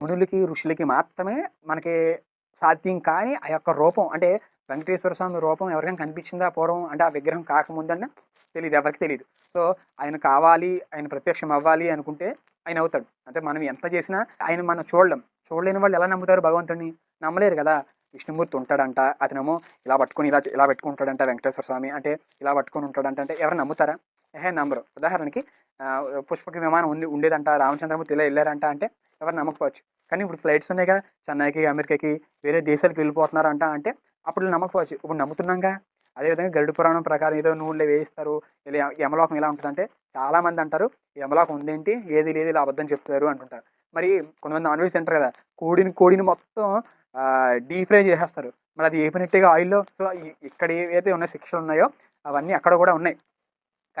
మునులకి ఋషులకి మాత్రమే మనకి సాధ్యం కానీ ఆ యొక్క రూపం. అంటే వెంకటేశ్వర స్వామి రూపం ఎవరికైనా కనిపించిందా పూర్వం? అంటే ఆ విగ్రహం కాకముందన్న తెలియదు ఎవరికి తెలియదు సో ఆయన కావాలి ఆయన ప్రత్యక్షం అవ్వాలి అనుకుంటే ఆయన అవుతాడు. అంటే మనం ఎంత చేసినా ఆయన మనం చూడలేం. చూడలేని వాళ్ళు ఎలా నమ్ముతారు భగవంతుడిని నమ్మలేరు కదా. విష్ణుమూర్తి ఉంటాడంట అతనేమో ఇలా పట్టుకొని ఇలా ఇలా పెట్టుకుంటాడంట వెంకటేశ్వర స్వామి. అంటే ఇలా పట్టుకొని ఉంటాడంట అంటే ఎవరు నమ్ముతారా? ఏహే నమ్మరు. ఉదాహరణకి పుష్పక విమానం ఉంది ఉండేదంట రామచంద్రమూర్తి ఇలా వెళ్ళారంట అంటే ఎవరు నమ్మకపోవచ్చు. కానీ ఇప్పుడు ఫ్లైట్స్ ఉన్నాయి కదా చెన్నైకి అమెరికాకి వేరే దేశాలకు వెళ్ళిపోతున్నారంట అంటే అప్పుడు నమ్మకపోవచ్చు. ఇప్పుడు నమ్ముతున్నాగా అదేవిధంగా గరుడు పురాణం ప్రకారం ఏదో నూనెలో వేయిస్తారు ఇలా యమలోకం ఎలా ఉంటుందంటే చాలామంది అంటారు యమలోకం ఉందేంటి? ఏది లేదు ఇలా అబద్ధం చెప్తారు అంటుంటారు. మరి కొంతమంది నాన్ వెజ్ తింటారు కదా కోడిని కోడిని మొత్తం డీప్ ఫ్రై చేసేస్తారు. మరి అది ఏపినట్టుగా ఆయిల్లో సో ఇక్కడ ఏవైతే ఉన్న శిక్షలు ఉన్నాయో అవన్నీ అక్కడ కూడా ఉన్నాయి.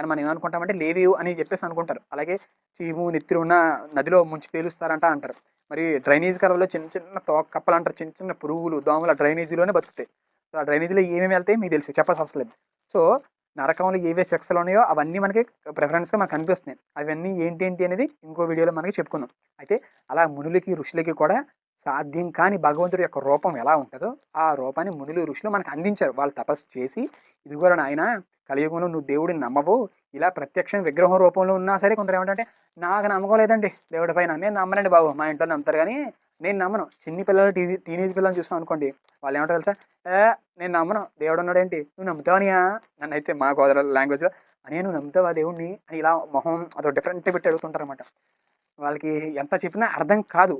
కానీ మనం ఏమనుకుంటామంటే లేవి అని చెప్పేసి అనుకుంటారు. అలాగే చీము నెత్తిరి ఉన్న నదిలో ముంచి తేలుస్తారంట అంటారు. మరి డ్రైనేజ్ కలవలో చిన్న చిన్న తోక కప్పలు అంటారు. చిన్న చిన్న పురుగులు దోమలు ఆ డ్రైనేజీలోనే బతుకుతాయి. సో ఆ డ్రైనేజీలో ఏమేమి వెళ్తాయి మీకు తెలుసు. చెప్పాల్సి అవసరం లేదు. సో నరకంలో ఏవే సెక్స్లు ఉన్నాయో అవన్నీ మనకి ప్రిఫరెన్స్గా మనకు కనిపిస్తున్నాయి. అవన్నీ ఏంటి ఏంటి అనేది ఇంకో వీడియోలో మనకి చెప్పుకుందాం. అయితే అలా మునులకి ఋషులకి కూడా సాధ్యం కాని భగవంతుడి యొక్క రూపం ఎలా ఉంటుందో ఆ రూపాన్ని మునులు ఋషులు మనకు అందించారు. వాళ్ళు తపస్సు చేసి ఇదిగోరా నాయన కలియుగంలో నువ్వు దేవుడిని నమ్మవు. ఇలా ప్రత్యక్షం విగ్రహం రూపంలో ఉన్నా సరే కొందరు ఏమంటే నాకు నమ్మకం లేదండి దేవుడి పైన. నేను నమ్మనండి బాబు మా ఇంట్లో నమ్ముతారు. కానీ నేను నమ్మను. చిన్ని పిల్లలు టీ టీనేజ్ పిల్లలు చూస్తాం అనుకోండి వాళ్ళు ఏమంటారు తెలుసా? ఏ నేను నమ్మను. దేవుడు ఉన్నాడేంటి? నువ్వు నమ్ముతావనియా నన్ను అయితే మా గోదావరి లాంగ్వేజ్లో అని నువ్వు నమ్ముతావా దేవుడిని అని ఇలా మొహం అదో డిఫరెంట్ పెట్టి అడుగుతుంటారు అనమాట వాళ్ళకి ఎంత చెప్పినా అర్థం కాదు.